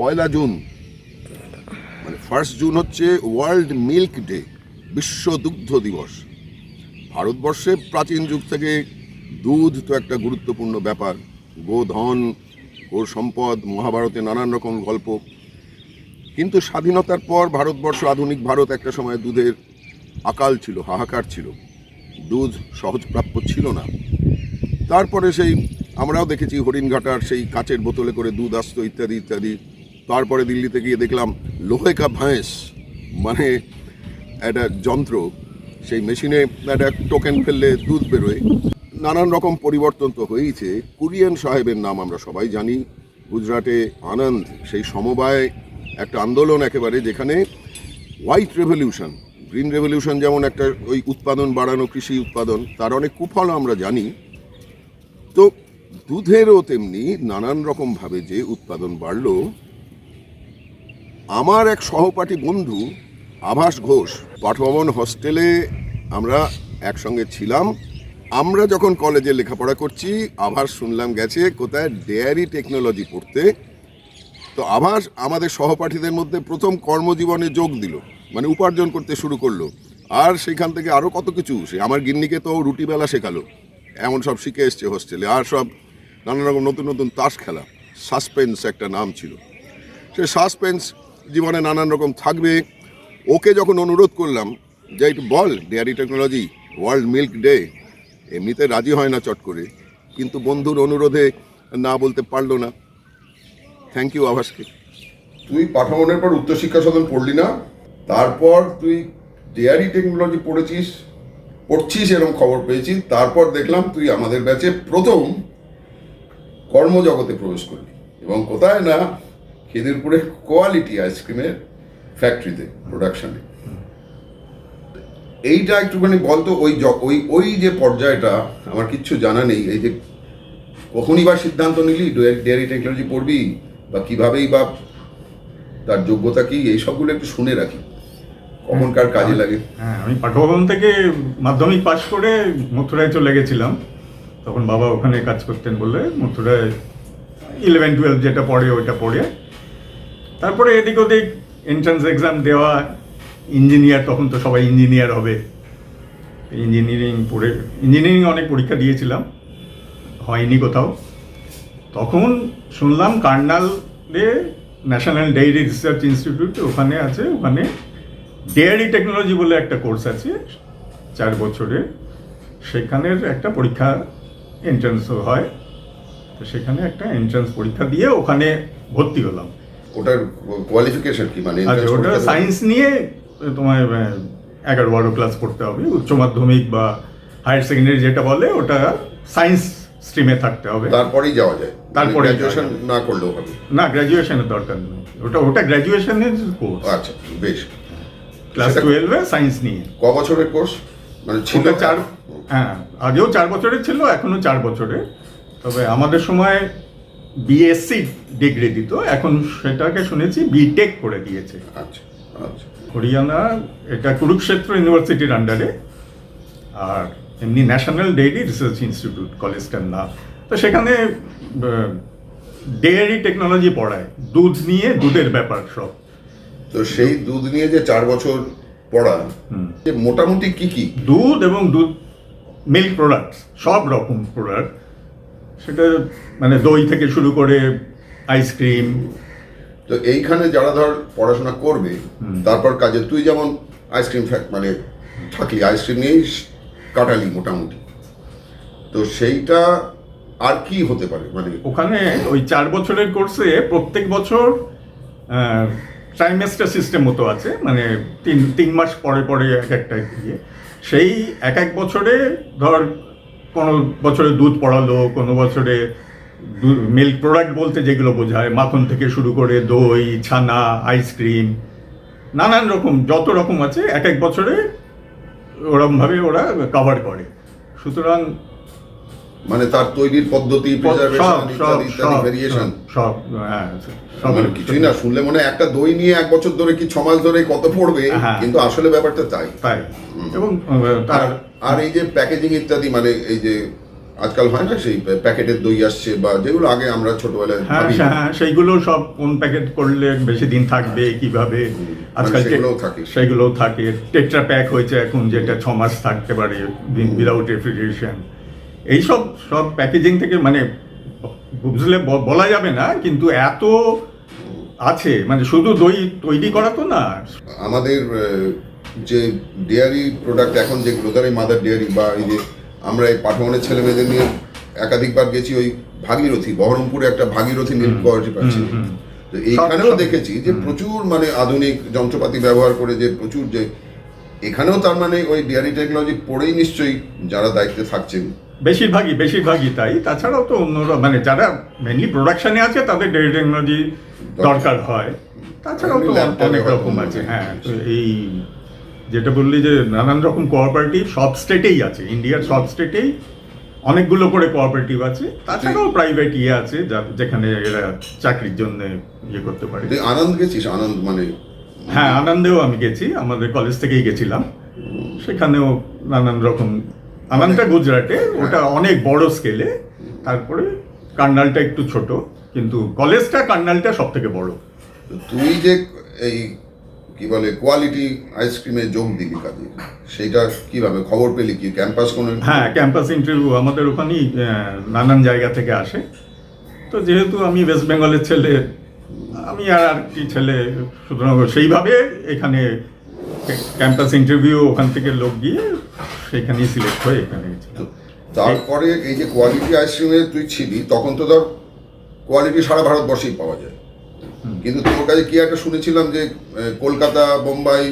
পয়লা June. মানে first June হচ্ছে world milk day বিশ্ব দুগ্ধ দিবস। ভারতবর্ষে প্রাচীন যুগ থেকে দুধ তো একটা গুরুত্বপূর্ণ ব্যাপার। গোধন ওর সম্পদ, মহাভারতে নানান রকম গল্প। কিন্তু স্বাধীনতার পর ভারতবর্ষ, আধুনিক ভারত একটা সময় দুধের আকাল ছিল, হাহাকার ছিল। দুধ সহজপ্রাপ্য ছিল না। তারপরে সেই, আমরাও দেখেছি হরিণঘাটার সেই কাচের বোতলে করে দুধ আসতো, ইত্যাদি ইত্যাদি। তারপরে দিল্লিতে গিয়ে দেখলাম লোহে কা ভ্যাঁস মানে একটা যন্ত্র, সেই মেশিনে একটা টোকেন ফেললে দুধ বেরোয়। নানান রকম পরিবর্তন তো হয়েইছে। কুরিয়ান সাহেবের নাম আমরা সবাই জানি। গুজরাটে আনন্দ, সেই সমবায়, একটা আন্দোলন একেবারে যেখানে হোয়াইট রেভলিউশন গ্রিন রেভলিউশন যেমন একটা ওই উৎপাদন বাড়ানো, কৃষি উৎপাদন, তার অনেক কুফল আমরা জানি। তো দুধেরও তেমনি নানান রকমভাবে যে উৎপাদন বাড়লো আমার এক সহপাঠী বন্ধু, আভাস ঘোষ, পাঠভবন হস্টেলে আমরা একসঙ্গে ছিলাম। আমরা যখন কলেজে লেখাপড়া করছি, আভাস শুনলাম গেছে কোথায় ডেয়ারি টেকনোলজি পড়তে। তো আভাস আমাদের সহপাঠীদের মধ্যে প্রথম কর্মজীবনে যোগ দিল মানে উপার্জন করতে শুরু করল। আর সেখান থেকে আরও কত কিছু, সে আমার গিন্নিকে তো রুটিবেলা শেখালো। এমন সব শিখে এসছে হোস্টেলে, আর সব নানা রকম নতুন নতুন তাস খেলা। সাসপেন্স একটা নাম ছিল। সে সাসপেন্স জীবনে নানান রকম থাকবে। ওকে যখন অনুরোধ করলাম, যে একটু বল, dairy technology, world milk day এমনিতে রাজি হয় না চট করে। কিন্তু বন্ধুর অনুরোধে না বলতে পারল না। থ্যাংক ইউ আভাসকে। তুই পাঠামনের পর উচ্চশিক্ষা সদন পড়লি না? তারপর তুই ডেয়ারি টেকনোলজি পড়েছিস, পড়ছিস এরকম খবর পেয়েছি তারপর দেখলাম তুই আমাদের ব্যাচে প্রথম কর্মজগতে প্রবেশ করলি। এবং কোথায় না খিদিরপুরে কোয়ালিটি আইসক্রিমের ফ্যাক্টরিতে প্রোডাকশনে এইটা একটুখানি বলতো ওই ওই ওই যে পর্যায়টা আমার কিচ্ছু জানা নেই। এই যে কখনই বা সিদ্ধান্ত নিলি ডেয়ারি টেকনোলজি পড়বি বা কিভাবেই বা তার যোগ্যতা কি এই সবগুলো একটু শুনে রাখি। কখনকার কাজে লাগে। হ্যাঁ আমি পাঠভবন থেকে মাধ্যমিক পাশ করে মথুরায় চলে গেছিলাম। তখন বাবা ওখানে কাজ করতেন বলে মথুরায় ইলেভেন টুয়েলভ যেটা পড়ে ওইটা পড়ে। তারপরে এদিক ওদিক এন্ট্রান্স এক্সাম দেওয়া ইঞ্জিনিয়ার তখন তো সবাই ইঞ্জিনিয়ার হবে। ইঞ্জিনিয়ারিং পড়ে ইঞ্জিনিয়ারিং অনেক পরীক্ষা দিয়েছিলাম, হয়নি কোথাও। তখন শুনলাম কার্নালে ন্যাশনাল ডেইরি রিসার্চ ইনস্টিটিউট ওখানে আছে, ওখানে ডেয়ারি টেকনোলজি বলে একটা কোর্স আছে, চার বছরের সেখানের একটা পরীক্ষা এন্ট্রান্সও হয়। তো সেখানে একটা এন্ট্রান্স পরীক্ষা দিয়ে ওখানে ভর্তি হলাম। ওটার কোয়ালিফিকেশন কি? মানে আচ্ছা ওটা সায়েন্স নিয়ে তোমার এগারো বারো ক্লাস পড়তে হবে। উচ্চ মাধ্যমিক বা হায়ার সেকেন্ডারি যেটা বলে ওটা সায়েন্স স্ট্রিমে থাকতে হবে। তারপরেই যাওয়া যায়। তারপরেই গ্রাজুয়েশন না করলেও হবে। না গ্র্যাজুয়েশনের দরকার নেই। ওটা ওটা গ্র্যাজুয়েশনের কোর্স আচ্ছা বেশ। ক্লাস টুয়েলভে সায়েন্স নিয়ে। ক বছরের কোর্স মানে ছিল চার হ্যাঁ আগেও চার বছরের ছিল এখনও চার বছরের। তবে আমাদের সময় বিএসসি ডিগ্রি দিত এখন সেটাকে শুনেছি বিটেক করে দিয়েছে। আচ্ছা আচ্ছা। হরিয়ানা এটা কুরুক্ষেত্র ইউনিভার্সিটির আন্ডারে আর এমনি ন্যাশনাল ডেইরি রিসার্চ ইনস্টিটিউট কলেজটার নাম। তো সেখানে ডেয়ারি টেকনোলজি পড়ায় দুধ নিয়ে দুধের ব্যাপার সব। তো সেই দুধ নিয়ে যে চার বছর পড়া। মোটামুটি কি কি? দুধ এবং দুধ মিল্ক প্রোডাক্ট সব রকম প্রোডাক্ট সেটা মানে দই থেকে শুরু করে আইসক্রিম তো এইখানে যারা ধর পড়াশোনা করবে তারপর কাজে তুই যেমন আইসক্রিম ফ্যাক মানে থাকলি আইসক্রিম নিয়েই কাটালি মোটামুটি। তো সেইটা আর কি হতে পারে? মানে ওখানে ওই চার বছরের কোর্সে প্রত্যেক বছর ট্রাইমেস্টার সিস্টেম মতো আছে মানে তিন তিন মাস পরে পরে এক একটা ইয়ে সেই এক এক বছরে ধর কোনো বছরে দুধ পড়ালো কোনো বছরে মিল্ক প্রোডাক্ট বলতে যেগুলো বোঝায় মাখন থেকে শুরু করে দই ছানা আইসক্রিম নানান রকম যত রকম আছে এক এক বছরে ওরমভাবে ওরা কভার করে। সুতরাং মানে তার তৈরির পদ্ধতি সব ভেরিয়েশন হ্যাঁ মানে কিছুই না শুনলে মনে হয় একটা দই নিয়ে এক বছর ধরে কি ছ মাস ধরে কত পড়বে হ্যাঁ। কিন্তু আসলে ব্যাপারটা তাই। তাই। এবং তার আর এই যে প্যাকেজিং ইত্যাদি মানে এই যে আজকাল হয় না সেই প্যাকেটের দই আসছে বা যেগুলো আগে আমরা ছোটবেলায় হ্যাঁ হ্যাঁ সেইগুলো সব কোন প্যাকেট করলে বেশি দিন থাকবে কীভাবে? আজকাল মানে সেগুলোও থাকে। সেগুলোও থাকে। টেট্রা প্যাক হয়েছে এখন যেটা ছ মাস থাকতে পারে উইদাউট রেফ্রিজারেশন এইসব সব প্যাকেজিং থেকে মানে বুঝলে বলা যাবে না কিন্তু এত আছে। মানে শুধু দই তৈরি করা তো না। আমাদের যে ডেয়ারি প্রোডাক্ট এখন ধর এই মাদার ডেয়ারি বা এই যে আমরা এই পাঠমনের ছেলে মেয়েদের নিয়ে একাধিকবার গেছি ওই ভাগীরথী বহরমপুরে একটা ভাগীরথী মিল্ক কোয়ালিটি পাচ্ছি। তো এইখানেও দেখেছি যে প্রচুর মানে আধুনিক যন্ত্রপাতি ব্যবহার করে যে প্রচুর যে এখানেও তার মানে ওই ডেয়ারি টেকনোলজি পড়েই নিশ্চয়ই যারা দায়িত্বে থাকছেন। বেশিরভাগই বেশিরভাগই তাই। তাছাড়াও তো অন্যরা মানে যারা মেনলি প্রোডাকশনে আছে তাদের ডেয়ারি টেকনোলজি দরকার। হয়। তাছাড়াও তো অনেক রকম আছে হ্যাঁ। তো এই যেটা বললি যে নানান রকম কোঅপারেটিভ সব স্টেটেই আছে ইন্ডিয়ার সব স্টেটেই অনেকগুলো করে কোঅপারেটিভ আছে। তাছাড়াও প্রাইভেট ইয়ে আছে যেখানে এরা চাকরির জন্য ইয়ে করতে পারে। আনন্দ গেছিস? আনন্দ মানে? হ্যাঁ আনন্দেও আমি গেছি। আমাদের কলেজ থেকেই গেছিলাম। সেখানেও নানান রকম আনন্দটা গুজরাটে ওটা অনেক বড় স্কেলে তারপরে কার্নালটা একটু ছোট কিন্তু কলেজটা কার্নালটা সব থেকে বড়। তুই যে এই কি বলে কোয়ালিটি আইসক্রিমে যোগ দিলি কাজে। সেইটা কীভাবে? খবর পেলি কি? ক্যাম্পাস কোনো হ্যাঁ ক্যাম্পাস ইন্টারভিউ আমাদের ওখানেই নানান জায়গা থেকে আসে। তো যেহেতু আমি ওয়েস্ট বেঙ্গলের ছেলে আমি আর আর কি ছেলে সুতরাং সেইভাবে এখানে ক্যাম্পাস ইন্টারভিউ ওখান থেকে লোক গিয়ে সেখানেই সিলেক্ট হয়ে এখানে তারপরে এই যে কোয়ালিটি আইসক্রিমে তুই ছিলি তখন তো ধর কোয়ালিটি সারা ভারতবর্ষেই পাওয়া যায়। কিন্তু তোর কাছে কি একটা শুনেছিলাম যে কলকাতা বোম্বাই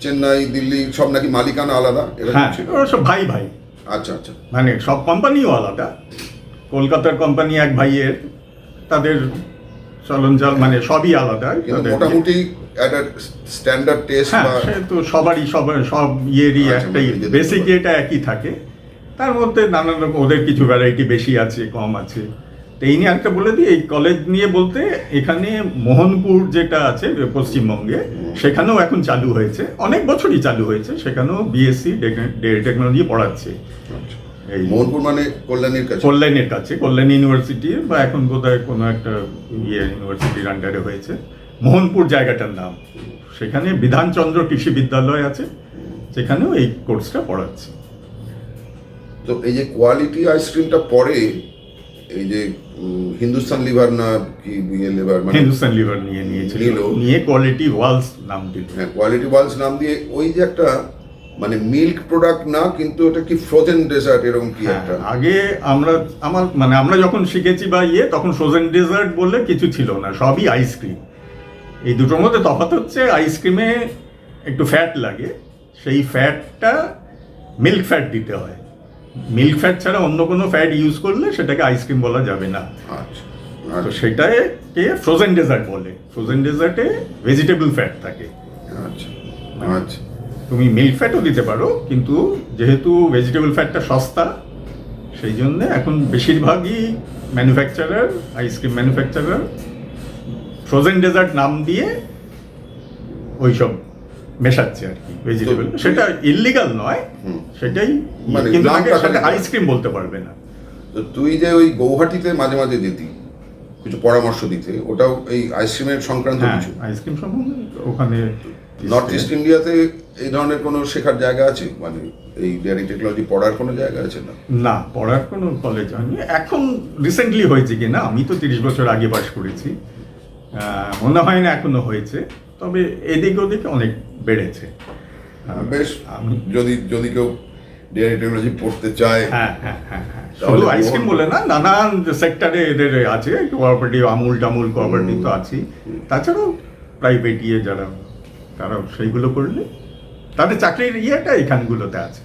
চেন্নাই দিল্লি সব নাকি মালিকানা আলাদা? হ্যাঁ ওরা সব ভাই ভাই। আচ্ছা আচ্ছা। মানে সব কোম্পানিও আলাদা। কলকাতার কোম্পানি এক ভাইয়ের তাদের চলনচাল মানে সবই আলাদা। কিন্তু মোটামুটি একটা স্ট্যান্ডার্ড টেস্ট সে তো সবারই সব সব ইয়েরই আচ্ছা, একটাই। বেসিক এটা একই থাকে। তার মধ্যে নানান রকম ওদের কিছু ভ্যারাইটি বেশি আছে কম আছে। তো এই নিয়ে একটা বলে দিই এই কলেজ নিয়ে বলতে এখানে মোহনপুর যেটা আছে পশ্চিমবঙ্গে সেখানেও এখন চালু হয়েছে অনেক বছরই চালু হয়েছে সেখানেও বিএসসি টেকনোলজি পড়াচ্ছে। এই মোহনপুর মানে কল্যাণীর কাছে? কল্যাণের কাছে কল্যাণ ইউনিভার্সিটি বা এখন বোধহয় কোনো একটা ইয়ে ইউনিভার্সিটির আন্ডারে হয়েছে। মোহনপুর জায়গাটার নাম। সেখানে বিধানচন্দ্র কৃষি বিদ্যালয় আছে সেখানেও এই কোর্সটা পড়াচ্ছে। তো এই যে কোয়ালিটি আইসক্রিমটা পরে এই যে হিন্দুস্তান লিভার না কি ইয়ে লিভার মানে হিন্দুস্তান লিভার নিয়ে নিয়েছিল। নিয়ে কোয়ালিটি ওয়ালস নাম দিল। হ্যাঁ কোয়ালিটি ওয়ালস নাম দিয়ে ওই যে একটা মানে মিল্ক প্রোডাক্ট না কিন্তু এটা কি ফ্রোজেন ডেজার্ট এরকম কি হ্যাঁ, একটা? আগে আমরা আমার মানে আমরা যখন শিখেছি বা ইয়ে তখন ফ্রোজেন ডেজার্ট বলে কিছু ছিল না সবই আইসক্রিম এই দুটোর মধ্যে তফাৎ হচ্ছে আইসক্রিমে একটু ফ্যাট লাগে সেই ফ্যাটটা মিল্ক ফ্যাট দিতে হয়। মিল্ক ফ্যাট ছাড়া অন্য কোনো ফ্যাট ইউজ করলে সেটাকে আইসক্রিম বলা যাবে না। আচ্ছা তো আচ্ছা। সেটাকে ফ্রোজেন ডেজার্ট বলে। ফ্রোজেন ডেজার্টে ভেজিটেবল ফ্যাট থাকে। আচ্ছা আচ্ছা। তুমি মিল্ক ফ্যাটও দিতে পারো কিন্তু যেহেতু ভেজিটেবল ফ্যাটটা সস্তা সেই জন্য এখন বেশিরভাগই manufacturer ice cream manufacturer frozen dessert নাম দিয়ে ওইসব মেশাচ্ছে আর কি ভেজিটেবল সেটা ইললিগাল নয় সেটাই মানে কিন্তু আইসক্রিম বলতে পারবে না। তো তুই যে ওই গৌহাটিতে মাঝে মাঝে যেতি কিছু পরামর্শ দিতে ওটাও এই আইসক্রিমের সংক্রান্ত হ্যাঁ কিছু? আইসক্রিম সম্বন্ধে ওখানে নর্থ ইস্ট ইন্ডিয়াতে এই ধরনের কোনো শেখার জায়গা আছে? মানে এই ডেয়ারি টেকনোলজি পড়ার কোনো জায়গা আছে না? না পড়ার কোনো কলেজ হয়নি। এখন রিসেন্টলি হয়েছে কি না আমি তো তিরিশ বছর আগে পাশ করেছি। মনে হয় না এখনও হয়েছে। তবে এদিক ওদিক অনেক বেড়েছে। বেশ আমি যদি যদি কেউ ডেয়ারি টেকনোলজি পড়তে চায় হ্যাঁ হ্যাঁ হ্যাঁ হ্যাঁ। শুধু আইসক্রিম মোহন- বলে না নানান সেক্টরে এদের আছে কোঅপারেটিভ আমুল টামুল কোঅপারেটিভ তো আছেই। তাছাড়াও প্রাইভেট ইয়ে যারা তারা সেইগুলো করলে তাদের চাকরির ইয়েটা এখানগুলোতে আছে।